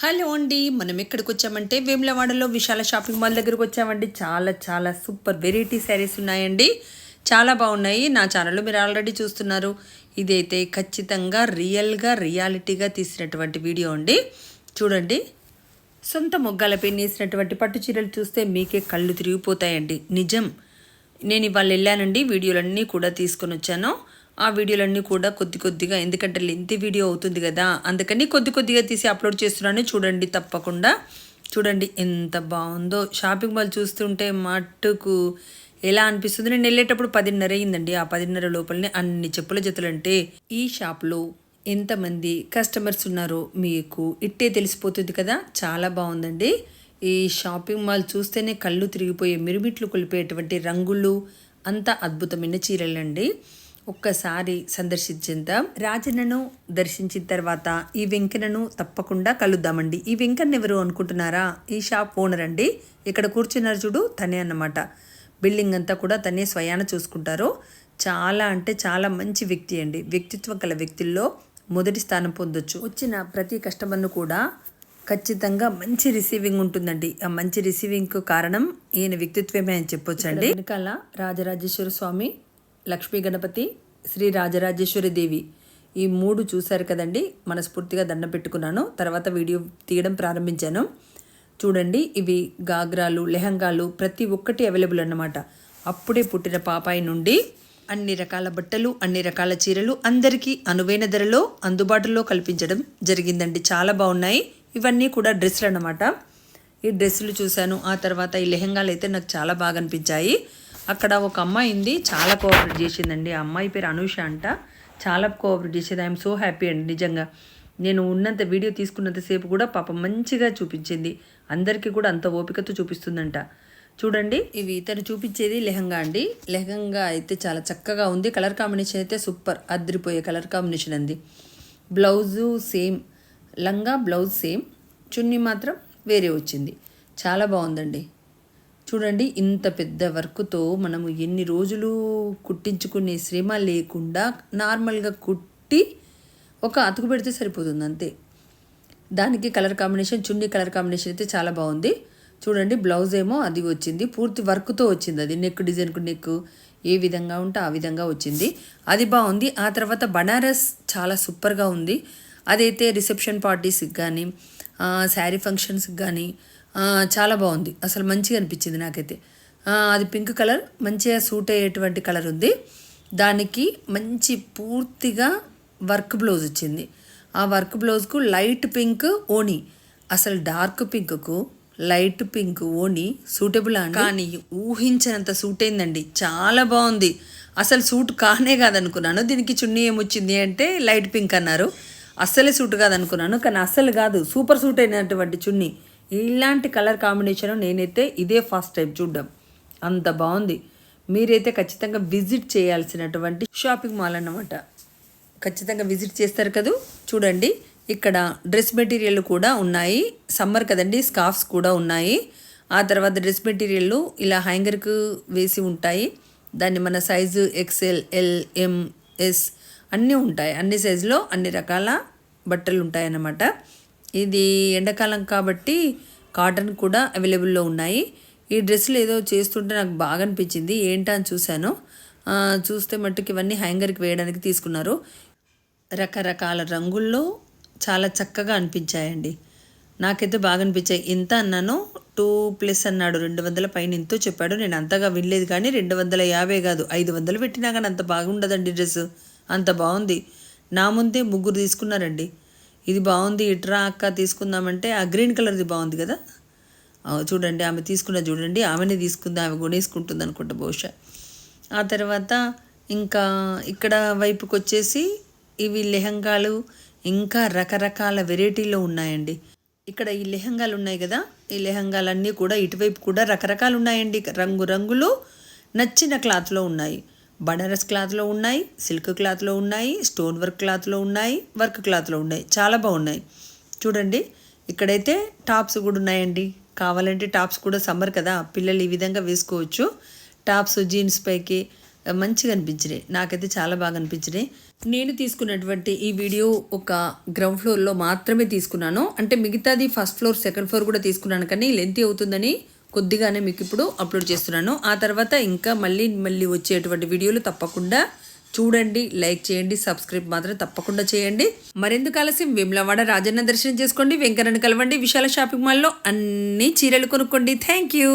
Hello అండి మనం ఎక్కడికి వచ్చామంటే వేములవాడలో విశాల షాపింగ్ మాల్ దగ్గరకు వచ్చామండి. చాలా చాలా సూపర్ వెరైటీ శారీస్ ఉన్నాయండి. చాలా బాగున్నాయి. నా ఛానల్లో మీరు ఆల్రెడీ చూస్తున్నారు. ఇదైతే ఖచ్చితంగా రియల్గా రియాలిటీగా తీసినటువంటి వీడియో అండి. చూడండి. సొంత మొగ్గాలపై నేసినటువంటి పట్టు చీరలు చూస్తే మీకే కళ్ళు తిరిగిపోతాయండి. నిజం. నేను ఇవాళ వెళ్ళానండి. వీడియోలన్నీ కూడా తీసుకొని వచ్చాను. ఆ వీడియోలన్నీ కూడా కొద్ది కొద్దిగా ఎందుకంటే లెంత్ వీడియో అవుతుంది కదా అందుకని కొద్ది కొద్దిగా తీసి అప్లోడ్ చేస్తున్నాను. చూడండి తప్పకుండా. చూడండి ఎంత బాగుందో. షాపింగ్ మాల్ చూస్తుంటే మట్టుకు ఎలా అనిపిస్తుంది? నేను వెళ్ళేటప్పుడు పదిన్నర అయిందండి. ఆ పదిన్నర లోపలనే అన్ని చెప్పుల జతలు అంటే ఈ షాప్లో ఎంతమంది కస్టమర్స్ ఉన్నారో మీకు ఇట్టే తెలిసిపోతుంది కదా. చాలా బాగుందండి. ఈ షాపింగ్ మాల్ చూస్తేనే కళ్ళు తిరిగిపోయే మిరుమిట్లు కొలిపేటువంటి రంగులు అంత అద్భుతమైన చీరలండి. ఒక్కసారి సందర్శించిద్దాం. రాజన్నను దర్శించిన తర్వాత ఈ వెంకన్నను తప్పకుండా కలుద్దామండి. ఈ వెంకన్న ఎవరు అనుకుంటున్నారా? ఈ షాప్ ఓనర్ అండి. ఇక్కడ కూర్చున్నారు చూడు తనే అన్నమాట. బిల్డింగ్ అంతా కూడా తనే స్వయాన చూసుకుంటారు. చాలా అంటే చాలా మంచి వ్యక్తి అండి. వ్యక్తిత్వం గల వ్యక్తుల్లో మొదటి స్థానం పొందొచ్చు. వచ్చిన ప్రతి కస్టమర్ను కూడా ఖచ్చితంగా మంచి రిసీవింగ్ ఉంటుందండి. ఆ మంచి రిసీవింగ్కు కారణం ఈయన వ్యక్తిత్వమే అని చెప్పొచ్చండి. వెనకాల రాజరాజేశ్వర స్వామి లక్ష్మీ గణపతి శ్రీ రాజరాజేశ్వరి దేవి. ఈ మూడు చూశారు కదండి? మనస్ఫూర్తిగా దండం పెట్టుకున్నాను. తర్వాత వీడియో తీయడం ప్రారంభించాను. చూడండి ఇవి గాగ్రాలు లెహంగాలు ప్రతి ఒక్కటి అవైలబుల్ అన్నమాట. అప్పుడే పుట్టిన పాపాయి నుండి అన్ని రకాల బట్టలు అన్ని రకాల చీరలు అందరికీ అనువైన ధరలో అందుబాటులో కల్పించడం జరిగిందండి. చాలా బాగున్నాయి. ఇవన్నీ కూడా డ్రెస్సులు అన్నమాట. ఈ డ్రెస్సులు చూశాను. ఆ తర్వాత ఈ లెహంగాలు అయితే నాకు చాలా బాగా అనిపించాయి. అక్కడ ఒక అమ్మాయి ఉంది చాలా కోఆపరేట్ చేసిందండి. ఆ అమ్మాయి పేరు అనూష అంట. చాలా కోఆపరేట్ చేసేది. ఐఎమ్ సో హ్యాపీ అండి నిజంగా. నేను ఉన్నంత వీడియో తీసుకున్నంతసేపు కూడా పాపం మంచిగా చూపించింది. అందరికీ కూడా అంత ఓపికతో చూపిస్తుందంట. చూడండి. ఇవి తను చూపించేది లెహంగా అండి. లెహంగా అయితే చాలా చక్కగా ఉంది. కలర్ కాంబినేషన్ అయితే సూపర్ అదిరిపోయే కలర్ కాంబినేషన్ అంది. బ్లౌజు సేమ్ లంగా బ్లౌజ్ సేమ్ చున్నీ మాత్రం వేరే వచ్చింది. చాలా బాగుందండి. చూడండి ఇంత పెద్ద వర్క్తో మనము ఎన్ని రోజులు కుట్టించుకునే శ్రమ లేకుండా నార్మల్గా కుట్టి ఒక అతుకు పెడితే సరిపోతుంది అంతే. దానికి కలర్ కాంబినేషన్ చున్నీ కలర్ కాంబినేషన్ అయితే చాలా బాగుంది. చూడండి బ్లౌజ్ ఏమో అది వచ్చింది. పూర్తి వర్క్తో వచ్చింది అది. నెక్ డిజైన్కు నెక్ ఏ విధంగా ఉంటే ఆ విధంగా వచ్చింది. అది బాగుంది. ఆ తర్వాత బనారస్ చాలా సూపర్గా ఉంది. అదైతే రిసెప్షన్ పార్టీస్కి కానీ శారీ ఫంక్షన్స్కి కానీ చాలా బాగుంది. అసలు మంచిగా అనిపించింది నాకైతే. అది పింక్ కలర్ మంచిగా సూట్ అయ్యేటువంటి కలర్ ఉంది. దానికి మంచి పూర్తిగా వర్క్ బ్లౌజ్ వచ్చింది. ఆ వర్క్ బ్లౌజ్కు లైట్ పింక్ ఓణి. అసలు డార్క్ పింక్కు లైట్ పింక్ ఓణి సూటబుల్ అని కానీ ఊహించినంత సూట్ అయిందండి. చాలా బాగుంది. అసలు సూట్ కానే కాదనుకున్నాను. దీనికి చున్నీ ఏమొచ్చింది అంటే లైట్ పింక్ అన్నారు. అస్సలే సూట్ కాదనుకున్నాను. కానీ అస్సలు కాదు. సూపర్ సూట్ అయినటువంటి చున్నీ. ఇలాంటి కలర్ కాంబినేషన్ నేనైతే ఇదే ఫస్ట్ టైం చూడడం. అంత బాగుంది. మీరైతే ఖచ్చితంగా విజిట్ చేయాల్సినటువంటి షాపింగ్ మాల్ అన్నమాట. ఖచ్చితంగా విజిట్ చేస్తారు కదూ? చూడండి ఇక్కడ డ్రెస్ మెటీరియల్ కూడా ఉన్నాయి. సమ్మర్ కదండి స్కార్ఫ్స్ కూడా ఉన్నాయి. ఆ తర్వాత డ్రెస్ మెటీరియల్ ఇలా హ్యాంగర్కు వేసి ఉంటాయి. దాన్ని మన size XL L M S అన్నీ ఉంటాయి. అన్ని సైజులో అన్ని రకాల బట్టలు ఉంటాయి అన్నమాట ఇది ఎండాకాలం కాబట్టి కాటన్ కూడా అవైలబుల్లో ఉన్నాయి. ఈ డ్రెస్సులు ఏదో చేస్తుంటే నాకు బాగా అనిపించింది. ఏంటా అని చూశాను. చూస్తే మట్టుకు ఇవన్నీ హ్యాంగర్కి వేయడానికి తీసుకున్నారు. రకరకాల రంగుల్లో చాలా చక్కగా అనిపించాయండి. నాకైతే బాగా అనిపించాయి. ఎంత అన్నానో. టూ ప్లస్ అన్నాడు. రెండు వందల పైన ఎంతో చెప్పాడు. నేను అంతగా వినలేదు కానీ రెండు వందల యాభై కాదు. ఐదు వందలు పెట్టినా కానీ అంత బాగుండదండి డ్రెస్ అంత బాగుంది. నా ముందే ముగ్గురు తీసుకున్నారండి. ఇది బాగుంది ఇట్రా అక్క తీసుకుందామంటే ఆ గ్రీన్ కలర్ది బాగుంది కదా? చూడండి ఆమె తీసుకున్న చూడండి ఆమెనే తీసుకుందా ఆమె కొనేసుకుంటుంది అనుకుంటా బహుశా. ఆ తర్వాత ఇంకా ఇక్కడ వైపుకి వచ్చేసి ఇవి లెహంగాలు ఇంకా రకరకాల వెరైటీలో ఉన్నాయండి. ఇక్కడ ఈ లెహంగాలు ఉన్నాయి కదా? ఈ లెహంగాలన్నీ కూడా ఇటువైపు కూడా రకరకాలు ఉన్నాయండి. రంగు రంగులు నచ్చిన క్లాత్లో ఉన్నాయి. బనారస్ క్లాత్లో ఉన్నాయి సిల్క్ క్లాత్లో ఉన్నాయి స్టోన్ వర్క్ క్లాత్లో ఉన్నాయి వర్క్ క్లాత్లో ఉన్నాయి. చాలా బాగున్నాయి. చూడండి ఇక్కడైతే టాప్స్ కూడా ఉన్నాయండి. కావాలంటే టాప్స్ కూడా సమ్మర్ కదా పిల్లలు ఈ విధంగా వేసుకోవచ్చు. టాప్స్ జీన్స్ పైకి మంచిగా అనిపించినాయి. నాకైతే చాలా బాగా అనిపించినాయి. నేను తీసుకున్నటువంటి ఈ వీడియో ఒక గ్రౌండ్ ఫ్లోర్లో మాత్రమే తీసుకున్నాను. అంటే మిగతాది ఫస్ట్ ఫ్లోర్ సెకండ్ ఫ్లోర్ కూడా తీసుకున్నాను కానీ లెంత్ అవుతుందని కొద్దిగానే మీకు ఇప్పుడు అప్లోడ్ చేస్తున్నాను. ఆ తర్వాత ఇంకా మళ్ళీ మళ్ళీ వచ్చేటువంటి వీడియోలు తప్పకుండా చూడండి లైక్ చేయండి సబ్స్క్రైబ్ మాత్రం తప్పకుండా చేయండి. మరెందుకు ఆలస్యం? విమలవాడ రాజన్న దర్శనం చేసుకోండి వెంకన్నని కలవండి విశాల షాపింగ్ మాల్లో అన్ని చీరలు కొనుక్కోండి. Thank you